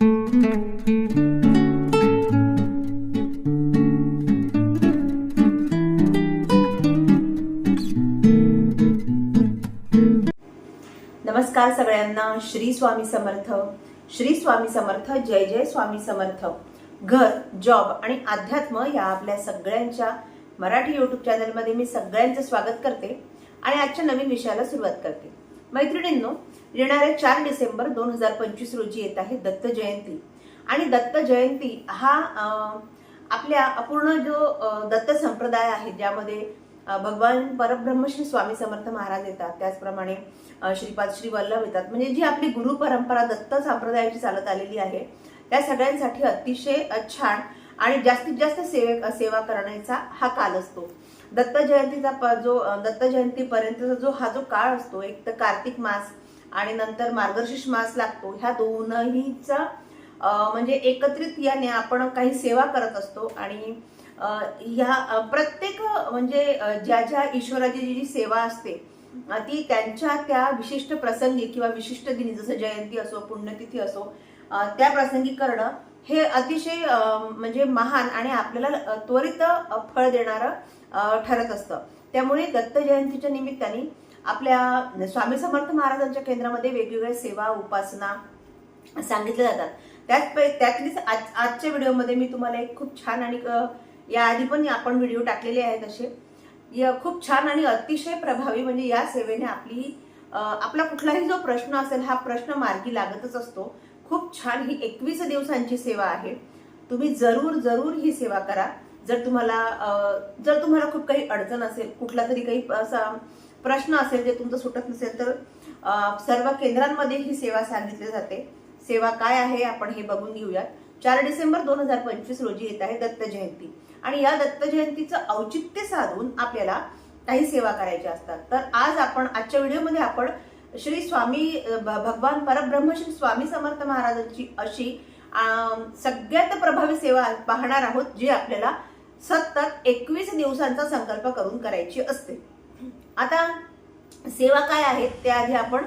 नमस्कार सगळ्यांना श्री स्वामी समर्थ. श्री स्वामी समर्थ जय जय स्वामी समर्थ. घर जॉब आणि अध्यात्म या आपल्या सगळ्यांच्या मराठी युट्यूब चॅनलमध्ये मी सगळ्यांचं स्वागत करते आणि आजच्या नवीन विषयाला सुरुवात करते. मैत्रिणींनो येणाऱ्या चार डिसेंबर दोन हजार पंचवीस रोजी येत आहे दत्त जयंती. आणि दत्त जयंती हा आपल्या अपूर्ण जो दत्त संप्रदाय आहे ज्यामध्ये भगवान परब्रह्म श्री स्वामी समर्थ महाराज येतात. त्याचप्रमाणे श्रीपाद श्री वल्लभ येतात. म्हणजे जी आपली गुरु परंपरा दत्त संप्रदायाची चालत आलेली आहे त्या सगळ्यांसाठी अतिशय छान आणि जास्तीत जास्त सेवे सेवा करण्याचा हा काल असतो. दत्त जयंतीचा प- जो दत्त जयंतीपर्यंतचा जो हा जो काळ असतो एक तर कार्तिक मास आणि नंतर मार्गशीर्ष मास लागतो ह्या दोनहीचा म्हणजे एकत्रित याने आपण काही सेवा करत असतो आणि ह्या प्रत्येक म्हणजे ज्या ज्या ईश्वराची जी जी सेवा असते ती त्यांच्या त्या विशिष्ट प्रसंगी किंवा विशिष्ट दिनी जसं जयंती असो पुण्यतिथी असो त्या प्रसंगी करणं हे अतिशय म्हणजे महान आणि आपल्याला त्वरित फळ देणारं ठरत असतं. त्यामुळे दत्त जयंतीच्या निमित्ताने आपल्या स्वामी समर्थ महाराजांच्या केंद्रामध्ये वेगवेगळ्या सेवा उपासना सांगितल्या जातात. त्याच त्यातलीच आज आजच्या व्हिडिओमध्ये मी तुम्हाला एक खूप छान आणि याआधी पण आपण व्हिडिओ टाकलेले आहेत असे. या खूप छान आणि अतिशय प्रभावी म्हणजे या सेवेने आपली आपला कुठलाही जो प्रश्न असेल हा प्रश्न मार्गी लागतच असतो. खूप छान ही एकवीस दिवसांची सेवा आहे. तुम्ही जरूर जरूर ही सेवा करा. जर तुम्हाला जर तुम्हाला खूप काही अडचण असेल कुठला तरी काही असा प्रश्न असेल जे तुमचं सुटत नसेल तर सर्व केंद्रांमध्ये ही सेवा सांगितली जाते. सेवा काय आहे आपण हे बघून घेऊयात. चार डिसेंबर दोन हजार पंचवीस रोजी येत आहे दत्त जयंती. आणि या दत्त जयंतीचं औचित्य साधून आपल्याला काही सेवा करायच्या असतात. तर आज आपण आजच्या व्हिडिओमध्ये आपण श्री स्वामी भ- भगवान परब्रह्म श्री स्वामी समर्थ महाराजांची अशी सगळ्यात प्रभावी सेवा पाहणार आहोत जी आपल्याला सतत एकवीस दिवसांचा संकल्प करून करायची असते. आता सेवा काय आहेत त्याआधी आपण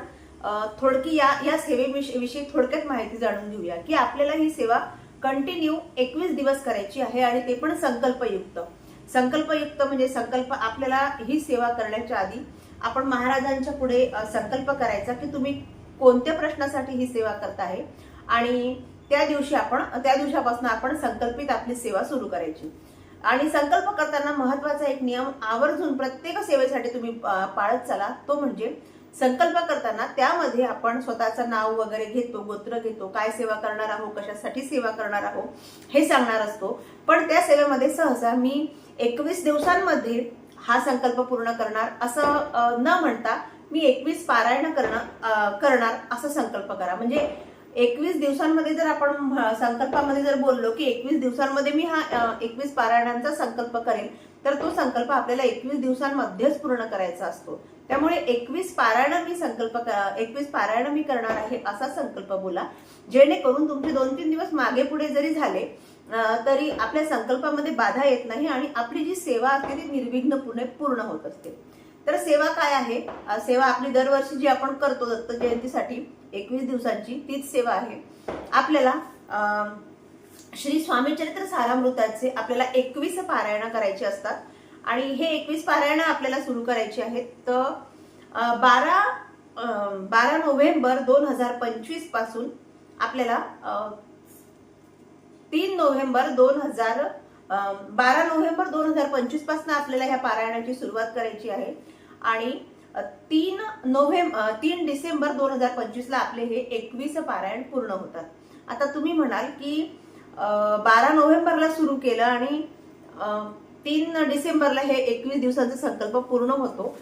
थोडकी या या सेवेविषयी विषयी थोडक्यात माहिती जाणून घेऊया की आपल्याला ही सेवा कंटिन्यू एकवीस दिवस करायची आहे आणि ते पण संकल्पयुक्त. संकल्पयुक्त म्हणजे संकल्प आपल्याला ही सेवा करण्याच्या आधी आपण महाराजांच्या पुढे संकल्प करायचा की तुम्ही कोणत्या प्रश्नासाठी ही सेवा करत आहे आणि त्या दिवशी आपण त्या दिवसापासून आपण संकल्पित आपली सेवा सुरू करायची. आणि संकल्प करताना महत्त्वाचा एक नियम आवर्जून प्रत्येक सेवेसाठी तुम्ही पाळत चला. तो म्हणजे संकल्प करताना त्यामध्ये आपण स्वतःचं नाव वगैरे घेतो गोत्र घेतो काय सेवा करणार आहोत कशासाठी सेवा करणार आहोत हे सांगणार असतो. पण त्या सेवेमध्ये सहसा मी एकवीस दिवसांमध्ये हा संकल्प पूर्ण करणार असं न म्हणता मी एकवीस पारायण करणं करणार असा संकल्प करा. म्हणजे एकवीस दिवसांमध्ये जर आपण संकल्पामध्ये जर बोललो की एकवीस दिवसांमध्ये मी हा एकवीस पारायणांचा संकल्प करेल तर तो संकल्प आपल्याला एकवीस दिवसांमध्येच पूर्ण करायचा असतो. त्यामुळे एकवीस पारायण मी संकल्प एकवीस पारायण मी करणार आहे असा संकल्प बोला. जेणेकरून तुमचे दोन तीन दिवस मागे पुढे जरी झाले तरी आपल्या संकल्पामध्ये बाधा येत नाही आणि आपली जी सेवा असते ती निर्विघ्नपूर्ण पूर्ण होत असते. तर सेवा काय आहे? सेवा आपली दरवर्षी जी आपण करतो दत्त जयंतीसाठी एकवीस दिवसांची तीच सेवा आहे. आपल्याला श्री स्वामी चरित्र सारामृताचे आपल्याला एकवीस पारायण करायची असतात. आणि हे एकवीस पारायण आपल्याला सुरू करायची आहेत. तर बारा बारा नोव्हेंबर दोन हजार पंचवीसपासून आपल्याला तीन नोव्हेंबर दोन हजार बारा नोव्हेंबर दोन हजार पंचवीसपासून आपल्याला ह्या पारायणाची सुरुवात करायची आहे. आणि तीन नोव्हेंबर तीन डिसेंबर दोन हजार पंचवीसला आपले हे एकवीस पारायण पूर्ण होतात. आता तुम्ही म्हणाल की बारा नोव्हेंबरला सुरू केलं आणि तीन डिसेंबरला हे एकवीस दिवसाचा संकल्प पूर्ण होतो.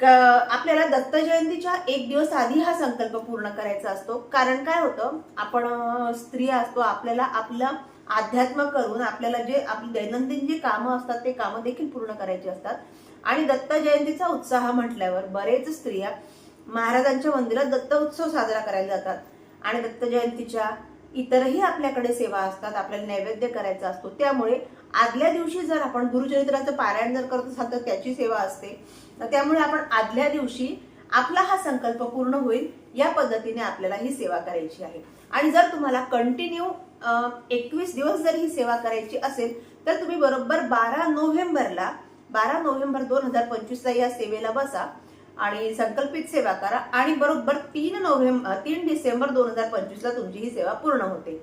आपल्याला दत्त जयंतीच्या एक दिवस आधी हा संकल्प पूर्ण करायचा असतो. कारण काय होतं? आपण स्त्रिया असतो आपल्याला आपलं अध्यात्म करून आपल्याला जे आपली दैनंदिन जी कामं असतात ते कामं देखील पूर्ण करायची असतात. आणि दत्त जयंतीचा उत्साह म्हटल्यावर बरेच स्त्रिया महाराजांच्या मंदिरात दत्त उत्सव साजरा करायला जातात. आणि दत्त जयंतीच्या इतरही आपल्याकडे सेवा असतात आपल्याला नैवेद्य करायचा असतो. त्यामुळे आदल्या दिवशी जर आपण गुरुचरित्राचं पारायण जर करत असाल तर त्याची सेवा असते. तर त्यामुळे आपण आदल्या दिवशी आपला हा संकल्प पूर्ण होईल या पद्धतीने आपल्याला ही सेवा करायची आहे. आणि जर तुम्हाला कंटिन्यू एकवीस दिवस जर ही सेवा करायची असेल तर तुम्ही बरोबर बारा नोव्हेंबरला बारा नोव्हेंबर दोन हजार पंचवीसला या सेवेला बसा आणि संकल्पित सेवा करा. आणि बरोबर तीन नोव्हेंबर तीन डिसेंबर दोन हजार पंचवीसला तुमची ही सेवा पूर्ण होते.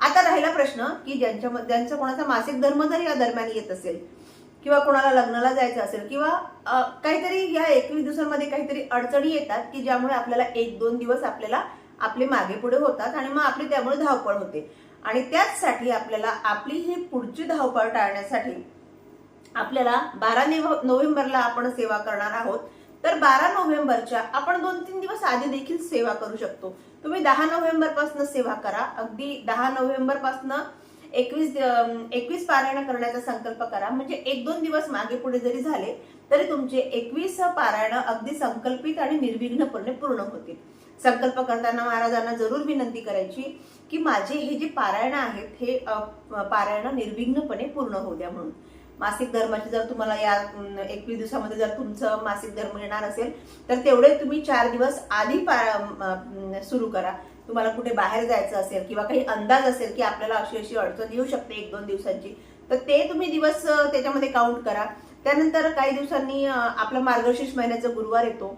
आता राहिला प्रश्न की ज्यांच्या ज्यांचा कोणाचा मासिक धर्म जर या दरम्यान येत असेल किंवा कोणाला लग्नाला जायचं असेल किंवा काहीतरी या एकवीस दिवसांमध्ये काहीतरी अडचणी येतात की ज्यामुळे आपल्याला एक दोन दिवस आपल्याला आपले मागे पुढे होतात आणि मग आपली त्यामुळे धावपळ होते. आणि त्याचसाठी आपल्याला आपली ही पुढची धावपळ टाळण्यासाठी आपल्याला बारा नेव- नोव्हेंबरला आपण सेवा करणार आहोत. तर बारा नोव्हेंबरच्या आपण दोन तीन दिवस आधी देखील सेवा करू शकतो. तुम्ही दहा नोव्हेंबरपासून सेवा करा. अगदी दहा नोव्हेंबरपासून एकवीस एकवीस पारायण करण्याचा संकल्प करा. म्हणजे एक दोन दिवस मागे पुढे जरी झाले तरी तुमचे एकवीस पारायण अगदी संकल्पित आणि निर्विघ्नपणे पूर्ण होतील. संकल्प करताना महाराजांना जरूर विनंती करायची की माझे हे जे पारायण आहेत हे पारायण निर्विघ्नपणे पूर्ण होऊ द्या म्हणून. मासिक धर्माची जर तुम्हाला या एकवीस दिवसामध्ये जर तुमचं मासिक धर्म येणार असेल तर तेवढे तुम्ही चार दिवस आधी सुरू करा. तुम्हाला कुठे बाहेर जायचं असेल किंवा काही अंदाज असेल की आपल्याला अशी अशी अडचण येऊ शकते एक दोन दिवसांची तर ते तुम्ही दिवस त्याच्यामध्ये काउंट करा. त्यानंतर काही दिवसांनी आपला मार्गशीर्ष महिन्याचा गुरुवार येतो.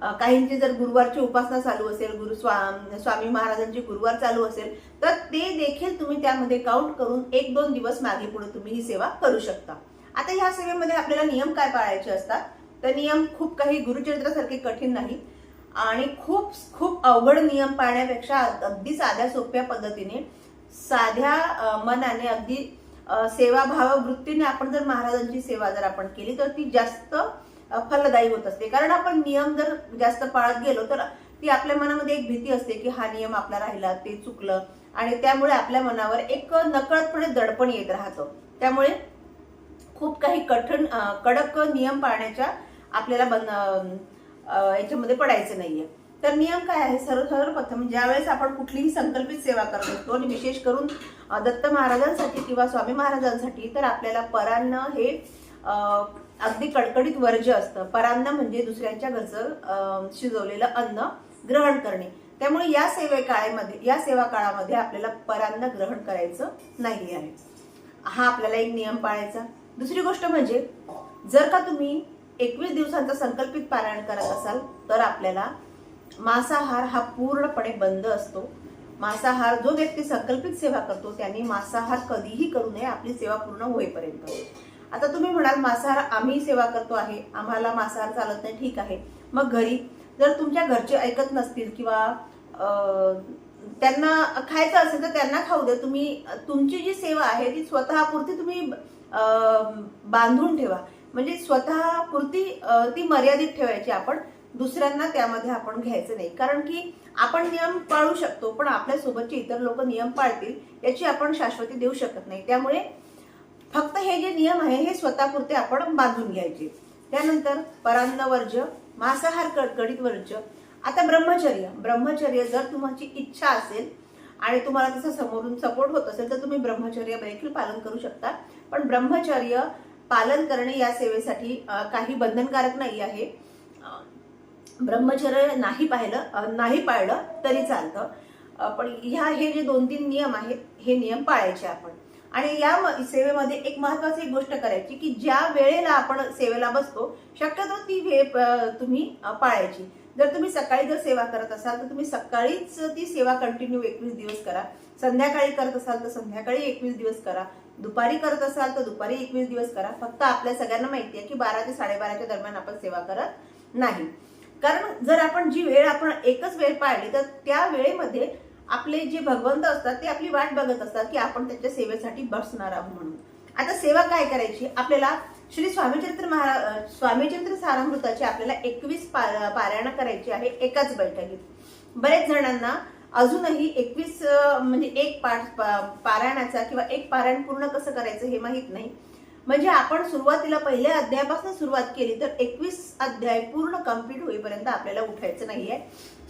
काहींची जर गुरुवारची उपासना चालू असेल गुरु स्वा- स्वामी महाराजांची गुरुवार चालू असेल तर ते देखील तुम्ही त्यामध्ये काउंट करून एक दोन दिवस मागे पुढे तुम्ही ही सेवा करू शकता. आता ह्या सेवेमध्ये आपल्याला नियम काय पाळायचे असतात? तर नियम खूप काही गुरुचरित्रासारखे कठीण नाही आणि खूप खूप अवघड नियम पाळण्यापेक्षा अगदी साध्या सोप्या पद्धतीने साध्या मनाने अगदी सेवाभाव वृत्तीने आपण जर महाराजांची सेवा जर आपण केली तर ती जास्त फलदायी होत असते. कारण आपण नियम जर जास्त पाळत गेलो तर ती आपल्या मनामध्ये एक भीती असते की हा नियम आपला राहिला ते चुकलं. आणि त्यामुळे आपल्या मनावर एक नकळतपणे दडपण येत राहतं. त्यामुळे खूप काही कठीण कडक नियम पाळण्याच्या आपल्याला बन याच्यामध्ये पडायचं नाहीये. तर नियम काय आहे? सर्व सर्वप्रथम ज्यावेळेस आपण कुठलीही संकल्पित सेवा करत असतो आणि विशेष करून दत्त महाराजांसाठी किंवा स्वामी महाराजांसाठी तर आपल्याला परान्न हे अगदी कडकडीत वर्ज्य असतं. परान्न म्हणजे दुसऱ्यांच्या घरचं शिजवलेलं अन्न ग्रहण करणे. त्यामुळे या सेवे काळामध्ये या सेवा काळामध्ये आपल्याला परान्न ग्रहण करायचं नाही आहे हा आपल्याला एक नियम पाळायचा. दुसरी गोष्ट म्हणजे जर का तुम्ही एकवीस दिवसांचा संकल्पित पारायण करत असाल तर आपल्याला मांसाहार हा पूर्णपणे बंद असतो. मांसाहार जो व्यक्ती संकल्पित सेवा करतो त्यांनी मांसाहार कधीही करू नये आपली सेवा पूर्ण होईपर्यंत. आता तुम्ही म्हणाल मांसाहार आम्ही सेवा करतो आहे आम्हाला मांसाहार चालत नाही ठीक आहे. मग घरी जर तुमच्या घरचे ऐकत नसतील किंवा त्यांना खायचं असेल तर त्यांना खाऊ द्या. तुम्ही तुमची जी सेवा आहे ती स्वतःपुरती तुम्ही बांधून ठेवा. म्हणजे स्वतःपुरती ती मर्यादित ठेवायची आपण. दुसऱ्यांना त्यामध्ये आपण घ्यायचं नाही. कारण की आपण नियम पाळू शकतो पण आपल्यासोबतचे इतर लोक नियम पाळतील याची आपण शाश्वती देऊ शकत नाही. त्यामुळे फक्त हे जे नियम आहे हे स्वतःपुरते आपण बांधून घ्यायचे. त्यानंतर परान्न वर्ज्य मांसाहार कडकडीत वर्ज्य आता ब्रह्मचर्य. ब्रह्मचर्य जर तुमची इच्छा असेल आणि तुम्हाला तसं समोरून सपोर्ट होत असेल तर तुम्ही ब्रह्मचर्य देखील पालन करू शकता. पण ब्रह्मचर्य पालन करणे या सेवेसाठी काही बंधनकारक नाही आहे. ब्रह्मचर्य नाही पाहिलं नाही पाळलं तरी चालतं. पण ह्या हे जे दोन तीन नियम आहेत हे नियम पाळायचे आपण. आणि या सेवेमध्ये एक महत्वाची एक गोष्ट करायची की ज्या वेळेला आपण सेवेला बसतो शक्यतो ती वेळ तुम्ही पाळायची. जर तुम्ही सकाळी जर सेवा करत असाल तर तुम्ही सकाळीच ती सेवा कंटिन्यू एकवीस दिवस करा. संध्याकाळी करत असाल तर संध्याकाळी एकवीस दिवस करा. दुपारी करत असाल तर दुपारी एकवीस दिवस करा. फक्त आपल्या सगळ्यांना माहिती आहे की बारा ते साडेबाराच्या दरम्यान आपण सेवा करत नाही. कारण जर आपण जी वेळ आपण एकच वेळ पाळली तर त्या वेळेमध्ये आपले जे भगवंत असतात ते आपली वाट बघत असतात की आपण त्यांच्या सेवेसाठी बसणार आहोत म्हणून. आता सेवा काय करायची? आपल्याला श्री स्वामीचंद्र महारा स्वामीचंद्र सारामृताची आपल्याला एकवीस पारायण करायची आहे एकाच बैठकीत. बरेच जणांना अजूनही एकवीस म्हणजे एक पाठ पारायणाचा किंवा एक पारायण पूर्ण कसं करायचं हे माहीत नाही. म्हणजे आपण सुरुवातीला पहिल्या अध्यायापासून सुरुवात केली तर एकवीस अध्याय पूर्ण कंप्लीट होईपर्यंत आपल्याला उठायचं नाहीये.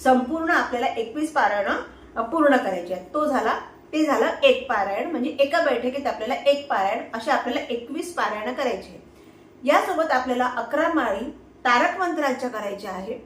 संपूर्ण आपल्याला एकवीस पारायण पूर्ण करायचे आहेत तो झाला ते झालं एक पारायण. म्हणजे एका बैठकीत आपल्याला एक पारायण असे आपल्याला एकवीस पारायण करायचे आहे यासोबत आपल्याला अकरा माळी तारक मंत्राच्या करायच्या आहे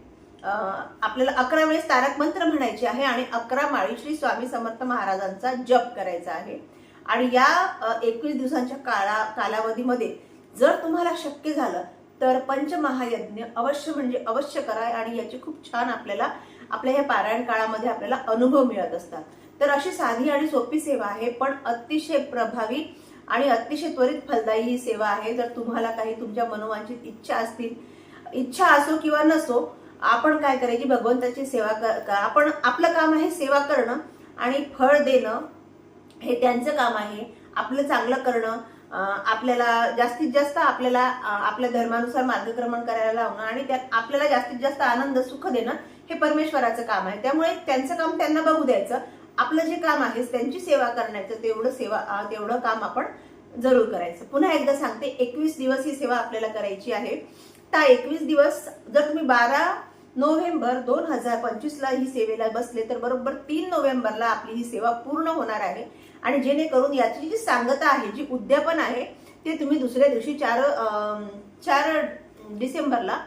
आपल्याला अकरा वेळेस तारक मंत्र म्हणायचे आहे आणि अकरा माळी श्री स्वामी समर्थ महाराजांचा जप करायचा आहे. आणि या एकवीस दिवसांच्या काळा कालावधीमध्ये जर तुम्हाला शक्य झालं तर पंचमहायज्ञ अवश्य म्हणजे अवश्य करा आणि याची खूप छान आपल्याला आपल्या या पारायण काळामध्ये आपल्याला अनुभव मिळत असतात. तर अशी साधी आणि सोपी सेवा आहे पण अतिशय प्रभावी आणि अतिशय त्वरित फलदायी ही सेवा आहे. जर तुम्हाला काही तुमच्या मनोवांचित इच्छा असतील इच्छा असो किंवा नसो आपण काय करायची भगवंताची सेवा कर आपण आपलं काम आहे सेवा करणं आणि फळ देणं हे त्यांचं काम आहे. आपलं चांगलं करणं आपल्याला जास्तीत जास्त आपल्याला आपल्या धर्मानुसार मार्गक्रमण करायला लावणं आणि त्यात आपल्याला जास्तीत जास्त आनंद सुख देणं हे परमेश्वराचं काम आहे. त्यामुळे त्यांचं काम त्यांना बघू द्यायचं. आपलं जे काम आहे त्यांची सेवा करण्याचं तेवढं सेवा तेवढं काम आपण जरूर करायचं. पुन्हा एकदा सांगते एकवीस दिवस ही सेवा आपल्याला करायची आहे. त्या एकवीस दिवस जर तुम्ही बारा नोव्हेंबर दोन हजार पंचवीसला ही सेवेला बसले तर बरोबर तीन नोव्हेंबरला आपली ही सेवा पूर्ण होणार आहे. आणि जेणेकरून याची जी सांगता आहे जी उद्यापन आहे ते तुम्ही दुसऱ्या दिवशी चार चार डिसेंबरला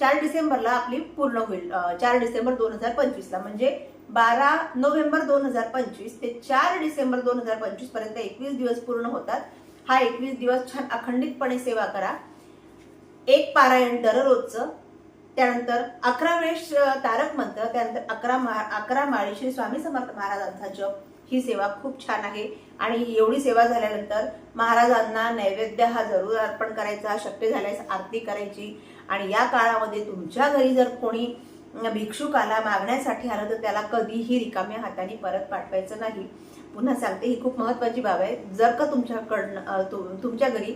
चार डिसेंबरला आपली पूर्ण होईल. चार डिसेंबर दोन हजार पंचवीसला म्हणजे बारा नोव्हेंबर दोन हजार पंचवीस ते चार डिसेंबर दोन हजार पंचवीसपर्यंत एकवीस दिवस पूर्ण होतात. हा एकवीस दिवस छान अखंडितपणे सेवा करा. एक पारायण दररोजचं त्यानंतर अकरा वेळेस तारक मंत्र त्यानंतर अकरा मा अकरा माळी श्री स्वामी समर्थ महाराजांचा जप ही सेवा खूप छान आहे. आणि एवढी सेवा झाल्यानंतर महाराजांना नैवेद्य हा जरूर अर्पण करायचा शक्य झाल्यास आरती करायची. आणि या काळामध्ये तुमच्या घरी जर कोणी अं, भिक्षुक आला मागण्यासाठी आलं तर त्याला कधीही रिकाम्या हाताने परत पाठवायचं नाही. पुन्हा सांगते ही खूप महत्वाची बाब आहे. जर का तुमच्याकडनं तुम तुमच्या घरी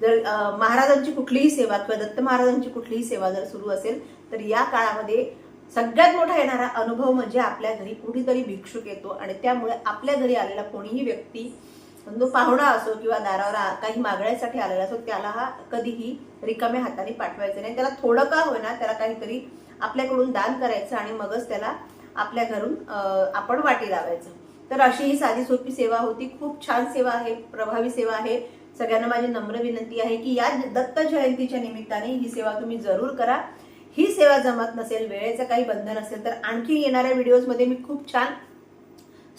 जर महाराजांची कुठलीही सेवा किंवा दत्त महाराजांची कुठलीही सेवा जर सुरू असेल तर या काळामध्ये सगळ्यात मोठा येणारा अनुभव म्हणजे आपल्या घरी कुठेतरी भिक्षुक येतो आणि त्यामुळे आपल्या घरी आलेला कोणीही व्यक्ती जो पाहुणा असो किंवा दारावर काही मागण्यासाठी आलेला असो त्याला हा कधीही रिकाम्या हाताने पाठवायचं नाही. त्याला थोडं का होईना त्याला काहीतरी आपल्याकडून दान करायचं आणि मगच त्याला आपल्या घरून आपण वाटी लावायचं. तर अशी ही साधी सोपी सेवा होती. खूप छान सेवा आहे प्रभावी सेवा आहे. सगळ्यांना माझी नम्र विनंती आहे की या दत्त जयंतीच्या निमित्ताने ही सेवा तुम्ही जरूर करा. ही सेवा जमत नसेल वेळेचं काही बंधन असेल तर आणखी येणाऱ्या व्हिडिओजमध्ये मी खूप छान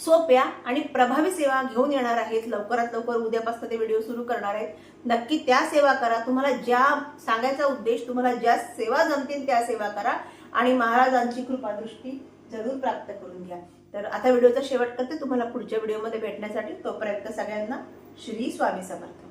सोप्या आणि प्रभावी सेवा घेऊन येणार आहेत. लवकरात लवकर उद्यापासून ते व्हिडिओ सुरू करणार आहेत. नक्की त्या सेवा करा. तुम्हाला ज्या सांगायचा उद्देश तुम्हाला ज्या सेवा जमतील त्या सेवा करा आणि महाराजांची कृपादृष्टी जरूर प्राप्त करून घ्या. तर आता व्हिडिओचा शेवट करते. तुम्हाला पुढच्या व्हिडिओमध्ये भेटण्यासाठी तोपर्यंत सगळ्यांना श्री स्वामी समर्थ.